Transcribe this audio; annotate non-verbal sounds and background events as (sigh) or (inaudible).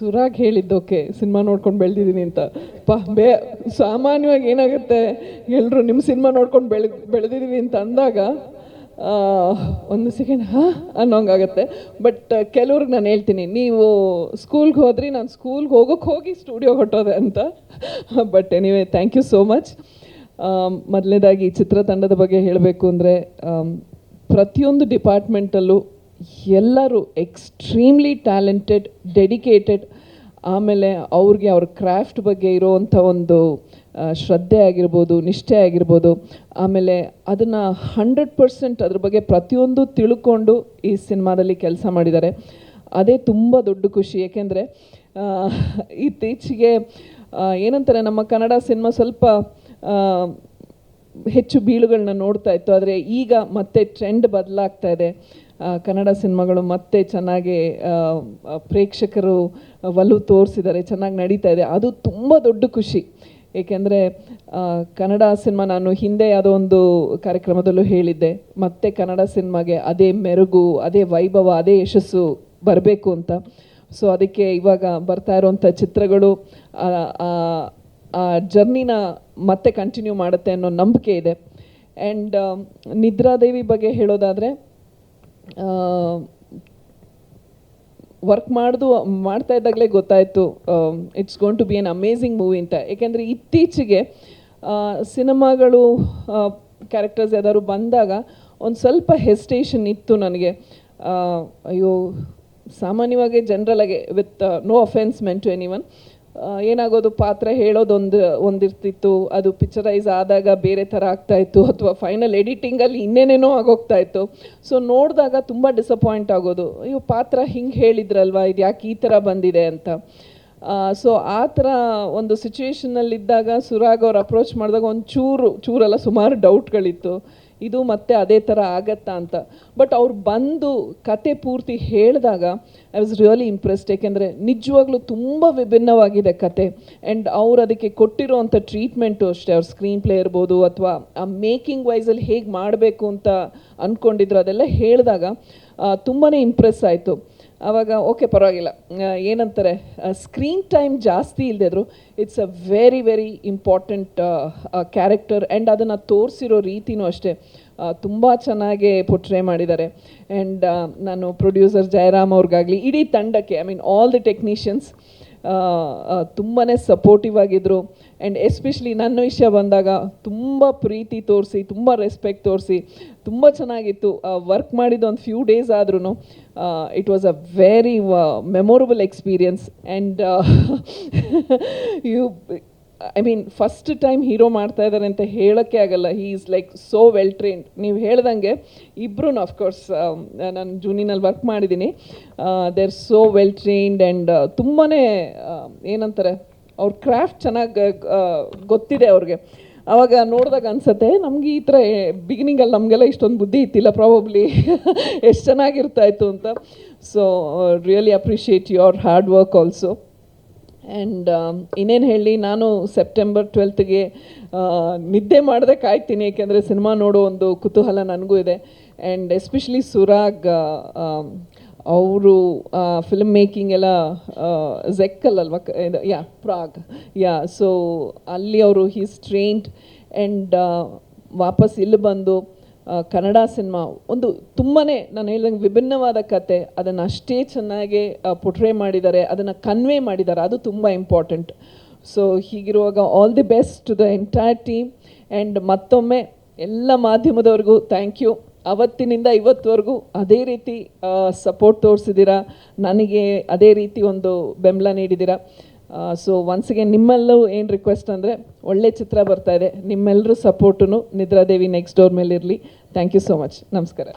ಸುರಾಗ್ ಹೇಳಿದ್ದೋಕೆ cinema ನೋಡ್ಕೊಂಡು ಬೆಳೆದಿದ್ದೀನಿ ಅಂತ. ಪಾ, ಬೇ, ಸಾಮಾನ್ಯವಾಗಿ ಏನಾಗುತ್ತೆ ಎಲ್ಲರೂ ನಿಮ್ಮ ಸಿನಿಮಾ ನೋಡ್ಕೊಂಡು ಬೆಳೆ ಬೆಳೆದಿದ್ದೀವಿ ಅಂತ ಅಂದಾಗ ಒಂದು ಸೆಕೆಂಡ್ ಹಾಂ, ಅನ್ನೋಂಗಾಗತ್ತೆ. ಬಟ್ ಕೆಲವ್ರಿಗೆ ನಾನು ಹೇಳ್ತೀನಿ, ನೀವು ಸ್ಕೂಲ್ಗೆ ಹೋದ್ರಿ, ನಾನು ಸ್ಕೂಲ್ಗೆ ಹೋಗೋಕ್ಕೆ ಹೋಗಿ ಸ್ಟುಡಿಯೋ ಹೊಟ್ಟೋದೆ ಅಂತ. But anyway thank you so much ಮೊದಲನೇದಾಗಿ ಚಿತ್ರತಂಡದ ಬಗ್ಗೆ ಹೇಳಬೇಕು ಅಂದರೆ ಪ್ರತಿಯೊಂದು ಡಿಪಾರ್ಟ್ಮೆಂಟಲ್ಲೂ ಎಲ್ಲರೂ ಎಕ್ಸ್ಟ್ರೀಮ್ಲಿ ಟ್ಯಾಲೆಂಟೆಡ್ ಡೆಡಿಕೇಟೆಡ್ ಆಮೇಲೆ ಅವ್ರಿಗೆ ಅವ್ರ ಕ್ರಾಫ್ಟ್ ಬಗ್ಗೆ ಇರೋವಂಥ ಒಂದು ಶ್ರದ್ಧೆ ಆಗಿರ್ಬೋದು, ನಿಷ್ಠೆ ಆಗಿರ್ಬೋದು, ಆಮೇಲೆ ಅದನ್ನು ಹಂಡ್ರೆಡ್ ಪರ್ಸೆಂಟ್ ಅದ್ರ ಬಗ್ಗೆ ಪ್ರತಿಯೊಂದು ತಿಳ್ಕೊಂಡು ಈ ಸಿನಿಮಾದಲ್ಲಿ ಕೆಲಸ ಮಾಡಿದ್ದಾರೆ. ಅದೇ ತುಂಬ ದೊಡ್ಡ ಖುಷಿ, ಏಕೆಂದರೆ ಇತ್ತೀಚೆಗೆ ಏನಂತಾರೆ ನಮ್ಮ ಕನ್ನಡ ಸಿನಿಮಾ ಸ್ವಲ್ಪ ಹೆಚ್ಚು ಬೀಳುಗಳನ್ನ ನೋಡ್ತಾ ಇತ್ತು. ಆದರೆ ಈಗ ಮತ್ತೆ ಟ್ರೆಂಡ್ ಬದಲಾಗ್ತಾ ಇದೆ. ಕನ್ನಡ ಸಿನಿಮಾಗಳು ಮತ್ತೆ ಚೆನ್ನಾಗಿ ಪ್ರೇಕ್ಷಕರು ಒಲವು ತೋರಿಸಿದ್ದಾರೆ, ಚೆನ್ನಾಗಿ ನಡೀತಾ ಇದೆ. ಅದು ತುಂಬ ದೊಡ್ಡ ಖುಷಿ. ಏಕೆಂದರೆ ಕನ್ನಡ ಸಿನಿಮಾ ನಾನು ಹಿಂದೆ ಯಾವುದೋ ಒಂದು ಕಾರ್ಯಕ್ರಮದಲ್ಲೂ ಹೇಳಿದ್ದೆ. ಮತ್ತೆ ಕನ್ನಡ ಸಿನಿಮಾಗೆ ಅದೇ ಮೆರುಗು, ಅದೇ ವೈಭವ, ಅದೇ ಯಶಸ್ಸು ಬರಬೇಕು ಅಂತ. ಸೊ, ಅದಕ್ಕೆ ಇವಾಗ ಬರ್ತಾ ಇರೋವಂಥ ಚಿತ್ರಗಳು, ಆ ಜರ್ನಿನ ಮತ್ತೆ ಕಂಟಿನ್ಯೂ ಮಾಡುತ್ತೆ ಅನ್ನೋ ನಂಬಿಕೆ ಇದೆ. ಆ್ಯಂಡ್ ನಿದ್ರಾದೇವಿ ಬಗ್ಗೆ ಹೇಳೋದಾದರೆ ವರ್ಕ್ ಮಾಡ್ದು, ಮಾಡ್ತಾ ಇದ್ದಾಗಲೇ ಗೊತ್ತಾಯಿತು it's going to be an amazing movie ಅಂತ. ಏಕೆಂದರೆ ಇತ್ತೀಚೆಗೆ ಸಿನಿಮಾಗಳು ಕ್ಯಾರೆಕ್ಟರ್ಸ್ ಯಾವ್ದಾದ್ರು ಬಂದಾಗ ಒಂದು ಸ್ವಲ್ಪ ಹೆಸಿಟೇಷನ್ ಇತ್ತು ನನಗೆ. ಅಯ್ಯೋ, ಸಾಮಾನ್ಯವಾಗಿ ಜನರಲಾಗಿ with no offence meant to anyone ಏನಾಗೋದು ಪಾತ್ರ ಹೇಳೋದೊಂದು, ಒಂದಿರ್ತಿತ್ತು. ಅದು ಪಿಕ್ಚರೈಸ್ ಆದಾಗ ಬೇರೆ ಥರ ಆಗ್ತಾಯಿತ್ತು ಅಥವಾ ಫೈನಲ್ ಎಡಿಟಿಂಗಲ್ಲಿ ಇನ್ನೇನೇನೋ ಆಗೋಗ್ತಾ ಇತ್ತು. ಸೊ ನೋಡಿದಾಗ ತುಂಬ ಡಿಸಪಾಯಿಂಟ್ ಆಗೋದು. ಅಯ್ಯೋ, ಪಾತ್ರ ಹಿಂಗೆ ಹೇಳಿದ್ರಲ್ವಾ? ಇದು ಯಾಕೆ ಈ ಥರ ಬಂದಿದೆ ಅಂತ. ಸೊ ಆ ಥರ ಒಂದು ಸಿಚುವೇಶನಲ್ಲಿದ್ದಾಗ ಸುರಾಗ್ ಅವ್ರು ಅಪ್ರೋಚ್ ಮಾಡಿದಾಗ ಒಂದು ಚೂರು ಚೂರಲ್ಲ, ಸುಮಾರು ಡೌಟ್ಗಳಿತ್ತು ಇದು ಮತ್ತೆ ಅದೇ ಥರ ಆಗತ್ತಾ ಅಂತ. ಬಟ್ ಅವ್ರು ಬಂದು ಕತೆ ಪೂರ್ತಿ ಹೇಳಿದಾಗ ಐ ವಾಸ್ ರಿಯಲಿ ಇಂಪ್ರೆಸ್ಡ್ ಏಕೆಂದರೆ ನಿಜವಾಗ್ಲೂ ತುಂಬ ವಿಭಿನ್ನವಾಗಿದೆ ಕತೆ. ಆ್ಯಂಡ್ ಅವ್ರು ಅದಕ್ಕೆ ಕೊಟ್ಟಿರೋವಂಥ ಟ್ರೀಟ್ಮೆಂಟು ಅಷ್ಟೇ, ಅವ್ರ ಸ್ಕ್ರೀನ್ ಪ್ಲೇ ಇರ್ಬೋದು ಅಥವಾ ಆ ಮೇಕಿಂಗ್ ವೈಸಲ್ಲಿ ಹೇಗೆ ಮಾಡಬೇಕು ಅಂತ ಅಂದ್ಕೊಂಡಿದ್ರು ಅದೆಲ್ಲ ಹೇಳಿದಾಗ ತುಂಬಾ ಇಂಪ್ರೆಸ್ ಆಯಿತು. ಆವಾಗ ಓಕೆ ಪರವಾಗಿಲ್ಲ. ಏನಂತಾರೆ ಸ್ಕ್ರೀನ್ ಟೈಮ್ ಜಾಸ್ತಿ ಇಲ್ಲದಿದ್ರು it's a very very important character and ಅದನ್ನು ತೋರಿಸಿರೋ ರೀತಿನೂ ಅಷ್ಟೇ ತುಂಬ ಚೆನ್ನಾಗಿ ಪೊಟ್ರೆ ಮಾಡಿದ್ದಾರೆ. ಆ್ಯಂಡ್ ನಾನು ಪ್ರೊಡ್ಯೂಸರ್ ಜಯರಾಮ್ ಅವ್ರಿಗಾಗಲಿ, ಇಡೀ ತಂಡಕ್ಕೆ I mean all the technicians ತುಂಬಾ ಸಪೋರ್ಟಿವ್ ಆಗಿದ್ದರು ಆ್ಯಂಡ್ ಎಸ್ಪೆಷಲಿ ನನ್ನ ವಿಷಯ ಬಂದಾಗ ತುಂಬ ಪ್ರೀತಿ ತೋರಿಸಿ, ತುಂಬ ರೆಸ್ಪೆಕ್ಟ್ ತೋರಿಸಿ, ತುಂಬ ಚೆನ್ನಾಗಿತ್ತು. ವರ್ಕ್ ಮಾಡಿದ ಒಂದು ಫ್ಯೂ ಡೇಸ್ ಆದ್ರೂ it was a very memorable experience and you I mean first time hero ಮಾಡ್ತಾ ಇದ್ದಾರೆ ಅಂತ ಹೇಳೋಕ್ಕೆ ಆಗಲ್ಲ. He is like so well trained ನೀವು ಹೇಳ್ದಂಗೆ ಇಬ್ಬರೂ ಅಫ್ಕೋರ್ಸ್ ನಾನು ಜೂನಿನಲ್ಲಿ ವರ್ಕ್ ಮಾಡಿದ್ದೀನಿ. They are so well trained and ತುಂಬಾ ಏನಂತಾರೆ, ಅವ್ರ ಕ್ರಾಫ್ಟ್ ಚೆನ್ನಾಗಿ ಗೊತ್ತಿದೆ ಅವ್ರಿಗೆ. ಅವಾಗ ನೋಡಿದಾಗ ಅನ್ಸುತ್ತೆ, ನಮಗೆ ಈ ಥರ ಬಿಗಿನಿಂಗಲ್ಲಿ ನಮಗೆಲ್ಲ ಇಷ್ಟೊಂದು ಬುದ್ಧಿ ಇತ್ತಿಲ್ಲ ಪ್ರಾಬಬ್ಲಿ (laughs) ಎಷ್ಟು ಚೆನ್ನಾಗಿರ್ತಾಯಿತ್ತು ಅಂತ. So really appreciate your hard work also and ಇನ್ನೇನು ಹೇಳಿ, ನಾನು ಸೆಪ್ಟೆಂಬರ್ ಟ್ವೆಲ್ತ್ಗೆ ನಿದ್ದೆ ಮಾಡದೆ ಕಾಯ್ತೀನಿ, ಏಕೆಂದರೆ ಸಿನಿಮಾ ನೋಡೋ ಒಂದು ಕುತೂಹಲ ನನಗೂ ಇದೆ. ಆ್ಯಂಡ್ ಎಸ್ಪೆಷಲಿ ಸುರಾಗ್ ಅವರು ಫಿಲ್ಮ್ ಮೇಕಿಂಗ್ ಎಲ್ಲ ಝೆಕ್ಕಲ್ಲಲ್ವ ಯಾ ಪ್ರಾಗ್ ಯಾ ಸೊ ಅಲ್ಲಿ ಅವರು ಹೀಸ್ ಟ್ರೈನ್ಡ್ ಆ್ಯಂಡ್ ವಾಪಸ್ ಇಲ್ಲಿ ಬಂದು ಕನ್ನಡ ಸಿನಿಮಾ ಒಂದು ತುಂಬಾ ನಾನು ಹೇಳಿದಂಗೆ ವಿಭಿನ್ನವಾದ ಕತೆ, ಅದನ್ನು ಅಷ್ಟೇ ಚೆನ್ನಾಗಿ ಪುಟ್ರೆ ಮಾಡಿದ್ದಾರೆ, ಅದನ್ನು ಕನ್ವೆ ಮಾಡಿದ್ದಾರೆ, ಅದು ತುಂಬ ಇಂಪಾರ್ಟೆಂಟ್ ಸೊ ಹೀಗಿರುವಾಗ all the best to the entire team and ಮತ್ತೊಮ್ಮೆ ಎಲ್ಲ ಮಾಧ್ಯಮದವ್ರಿಗೂ ಥ್ಯಾಂಕ್ ಯು ಅವತ್ತಿನಿಂದ ಇವತ್ತುವರೆಗೂ ಅದೇ ರೀತಿ ಸಪೋರ್ಟ್ ತೋರಿಸಿದ್ದೀರಾ? ನನಗೆ ಅದೇ ರೀತಿ ಒಂದು ಬೆಂಬಲ ನೀಡಿದ್ದೀರಾ? ಸೊ ಒನ್ಸ್ಗೆ ನಿಮ್ಮೆಲ್ಲೂ ಏನು ರಿಕ್ವೆಸ್ಟ್ ಅಂದರೆ ಒಳ್ಳೆ ಚಿತ್ರ ಬರ್ತಾ ಇದೆ. ನಿಮ್ಮೆಲ್ಲರೂ ಸಪೋರ್ಟು ನಿದ್ರಾದೇವಿ ನೆಕ್ಸ್ಟ್ ಡೋರ್ ಮೇಲೆ ಇರಲಿ ಥ್ಯಾಂಕ್ ಯು ಸೋ ಮಚ್ ನಮಸ್ಕಾರ.